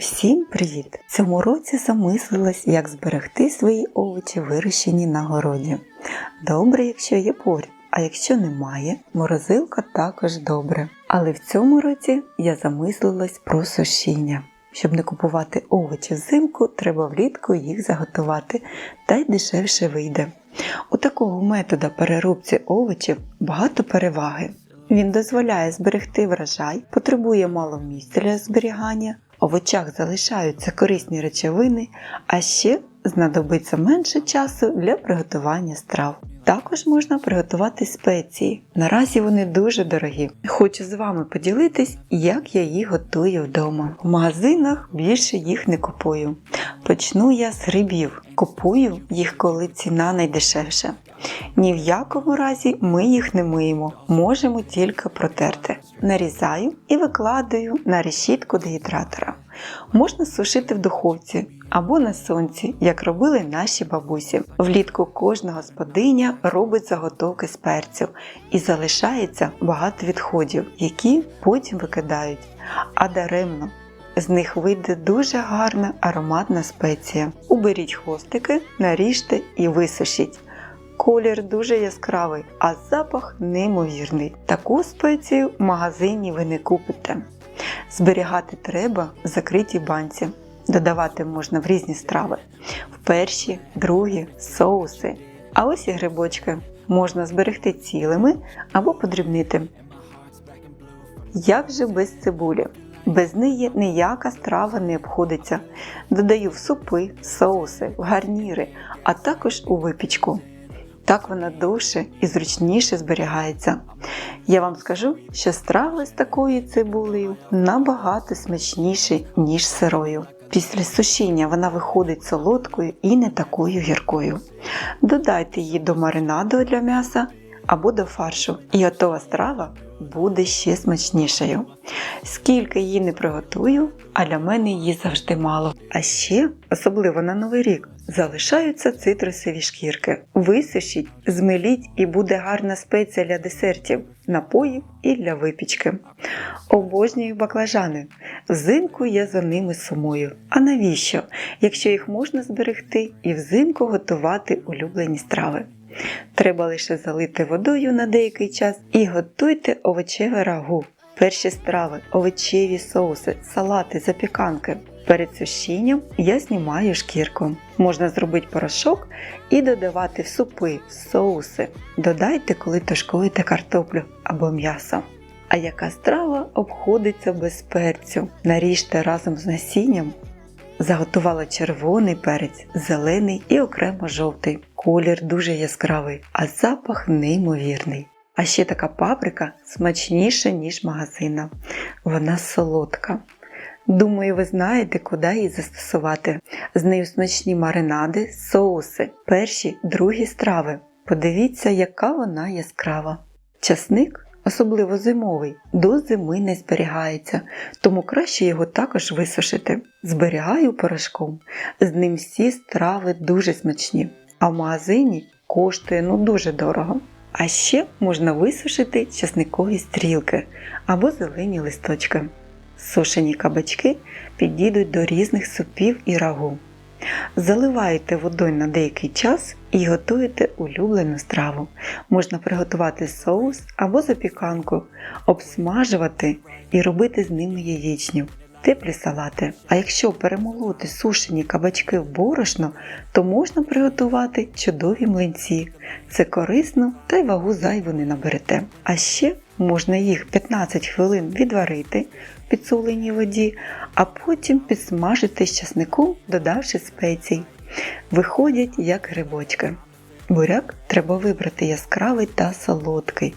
Всім привіт! Цьому році замислилась, як зберегти свої овочі, вирощені на городі. Добре, якщо є поряд, а якщо немає, морозилка також добре. Але в цьому році я замислилась про сушіння. Щоб не купувати овочі взимку, треба влітку їх заготувати, та й дешевше вийде. У такого метода переробці овочів багато переваги. Він дозволяє зберегти врожай, потребує мало місця для зберігання, овочах залишаються корисні речовини, а ще знадобиться менше часу для приготування страв. Також можна приготувати спеції. Наразі вони дуже дорогі. Хочу з вами поділитись, як я їх готую вдома. В магазинах більше їх не купую. Почну я з грибів. Купую їх, коли ціна найдешевша. Ні в якому разі ми їх не миємо, можемо тільки протерти. Нарізаю і викладаю на решітку дегідратора. Можна сушити в духовці або на сонці, як робили наші бабусі. Влітку кожна господиня робить заготовки з перцю і залишається багато відходів, які потім викидають. А даремно. З них вийде дуже гарна ароматна спеція. Уберіть хвостики, наріжте і висушіть. Колір дуже яскравий, а запах неймовірний. Таку спецію в магазині ви не купите. Зберігати треба в закритій банці. Додавати можна в різні страви: в перші, другі, соуси. А ось і грибочки можна зберегти цілими або подрібнити. Як же без цибулі? Без неї ніяка страва не обходиться. Додаю в супи, соуси, в гарніри, а також у випічку. Так вона довше і зручніше зберігається. Я вам скажу, що страви з такою цибулею набагато смачніші, ніж сирою. Після сушіння вона виходить солодкою і не такою гіркою. Додайте її до маринаду для м'яса або до фаршу, і готова страва буде ще смачнішою. Скільки її не приготую, а для мене її завжди мало. А ще, особливо на Новий рік, залишаються цитрусові шкірки. Висушіть, змеліть і буде гарна спеція для десертів, напоїв і для випічки. Обожнюю баклажани. Взимку я за ними сумую. А навіщо? Якщо їх можна зберегти і взимку готувати улюблені страви. Треба лише залити водою на деякий час і готуйте овочеве рагу. Перші страви, овочеві соуси, салати, запіканки. Перед сушінням я знімаю шкірку. Можна зробити порошок і додавати в супи, соуси. Додайте, коли тушкуєте картоплю або м'ясо. А яка страва обходиться без перцю? Наріжте разом з насінням. Заготувала червоний перець, зелений і окремо жовтий. Колір дуже яскравий, а запах неймовірний. А ще така паприка смачніша, ніж магазина. Вона солодка. Думаю, ви знаєте, куди її застосувати. З нею смачні маринади, соуси, перші, другі страви. Подивіться, яка вона яскрава. Часник, особливо зимовий, до зими не зберігається, тому краще його також висушити. Зберігаю порошком. З ним всі страви дуже смачні, а в магазині коштує ну дуже дорого. А ще можна висушити часникові стрілки або зелені листочки. Сушені кабачки підійдуть до різних супів і рагу. Заливаєте водою на деякий час і готуєте улюблену страву. Можна приготувати соус або запіканку, обсмажувати і робити з ними яєчню, теплі салати. А якщо перемолоти сушені кабачки в борошно, то можна приготувати чудові млинці. Це корисно та й вагу зайву не наберете. А ще можна їх 15 хвилин відварити в підсоленій воді, а потім підсмажити з часником, додавши спецій. Виходять як грибочки. Буряк треба вибрати яскравий та солодкий.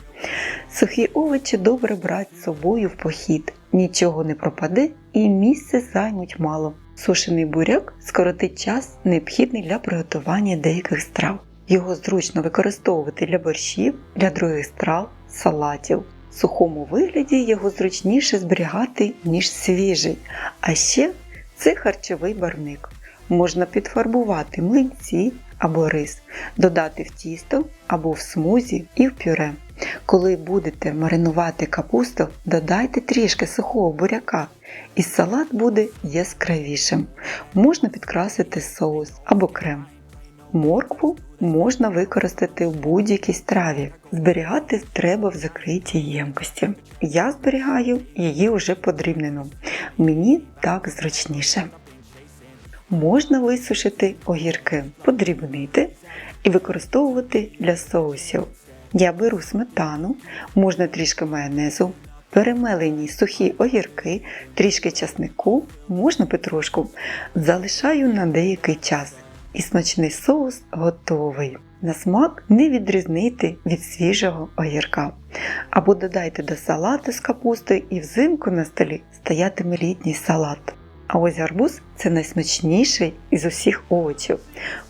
Сухі овочі добре брати з собою в похід, нічого не пропаде і місце займуть мало. Сушений буряк скоротить час, необхідний для приготування деяких страв. Його зручно використовувати для борщів, для других страв, салатів. В сухому вигляді його зручніше зберігати, ніж свіжий. А ще це харчовий барник. Можна підфарбувати млинці або рис, додати в тісто або в смузі і в пюре. Коли будете маринувати капусту, додайте трішки сухого буряка, і салат буде яскравішим. Можна підкрасити соус або крем. Моркву можна використати в будь-якій страві. Зберігати треба в закритій ємкості. Я зберігаю її вже подрібнену. Мені так зручніше. Можна висушити огірки, подрібнити і використовувати для соусів. Я беру сметану, можна трішки майонезу, перемелені сухі огірки, трішки часнику, можна петрушку. Залишаю на деякий час. І смачний соус готовий. На смак не відрізнити від свіжого огірка. Або додайте до салату з капустою і взимку на столі стоятиме літній салат. А ось гарбуз це найсмачніший із усіх овочів.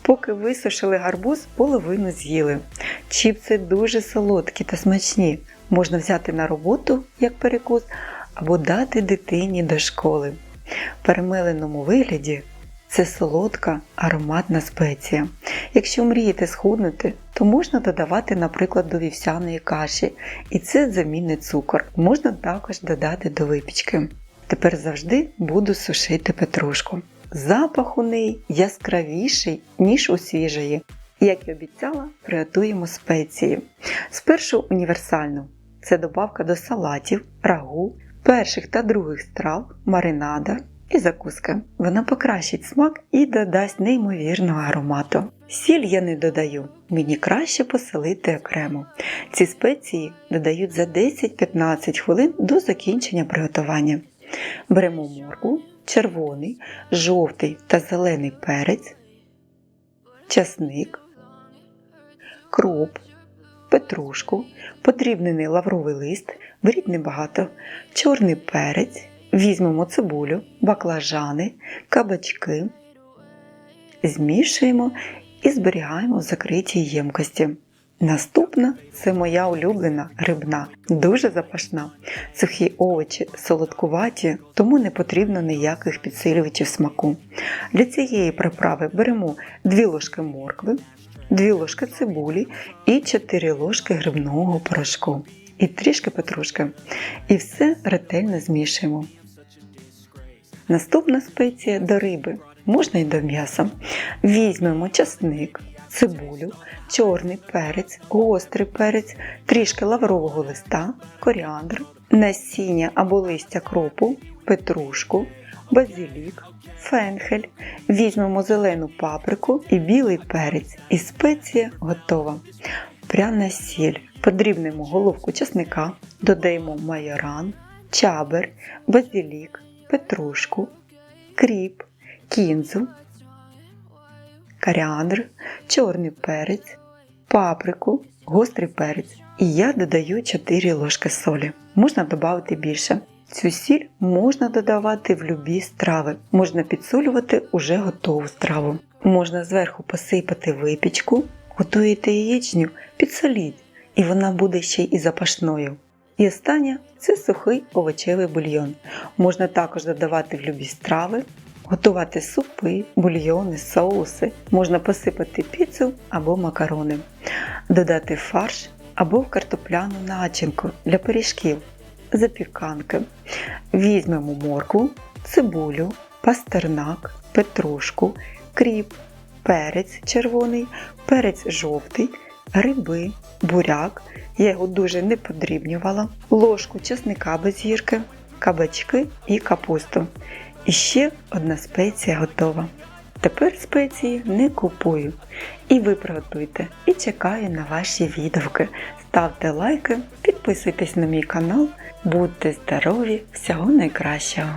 Поки висушили гарбуз, половину з'їли. Чіпси дуже солодкі та смачні. Можна взяти на роботу як перекус або дати дитині до школи. В перемеленому вигляді це солодка ароматна спеція. Якщо мрієте схуднути, то можна додавати, наприклад, до вівсяної каші, і це замінить цукор. Можна також додати до випічки. Тепер завжди буду сушити петрушку. Запах у неї яскравіший, ніж у свіжої. Як і обіцяла, приготуємо спеції. Спершу універсальну це добавка до салатів, рагу, перших та других страв, маринада і закуски. Вона покращить смак і додасть неймовірного аромату. Сіль я не додаю, мені краще поселити окремо. Ці спеції додають за 10-15 хвилин до закінчення приготування. Беремо моркву, червоний, жовтий та зелений перець, часник, кроп, петрушку, подрібнений лавровий лист, беріть небагато, чорний перець, візьмемо цибулю, баклажани, кабачки, змішуємо і зберігаємо в закритій ємкості. Наступна це моя улюблена рибна, дуже запашна. Сухі овочі солодкуваті, тому не потрібно ніяких підсилювачів смаку. Для цієї приправи беремо 2 ложки моркви, 2 ложки цибулі і 4 ложки грибного порошку. І трішки петрушки. І все ретельно змішуємо. Наступна спеція до риби, можна й до м'яса. Візьмемо часник, цибулю, чорний перець, гострий перець, трішки лаврового листа, коріандр, насіння або листя кропу, петрушку, базилік, фенхель. Візьмемо зелену паприку і білий перець. І спеція готова. Пряна сіль. Подрібнемо головку часника, додаємо майоран, чабер, базилік, петрушку, кріп, кінзу, коріандр, чорний перець, паприку, гострий перець. І я додаю 4 ложки солі. Можна додати більше. Цю сіль можна додавати в любі страви, можна підсолювати уже готову страву. Можна зверху посипати випічку, готуєте яєчню, підсоліть, і вона буде ще й запашною. І останнє це сухий овочевий бульйон. Можна також додавати в любі страви, готувати супи, бульйони, соуси, можна посипати піцу або макарони, додати фарш або картопляну начинку для пиріжків, запіканки. Візьмемо моркву, цибулю, пастернак, петрушку, кріп, перець червоний, перець жовтий, гриби, буряк. Я його дуже не подрібнювала, ложку чесника без гірки, кабачки і капусту. І ще одна спеція готова. Тепер спеції не купую. І ви приготуйте. І чекаю на ваші відгуки. Ставте лайки, підписуйтесь на мій канал, будьте здорові, всього найкращого!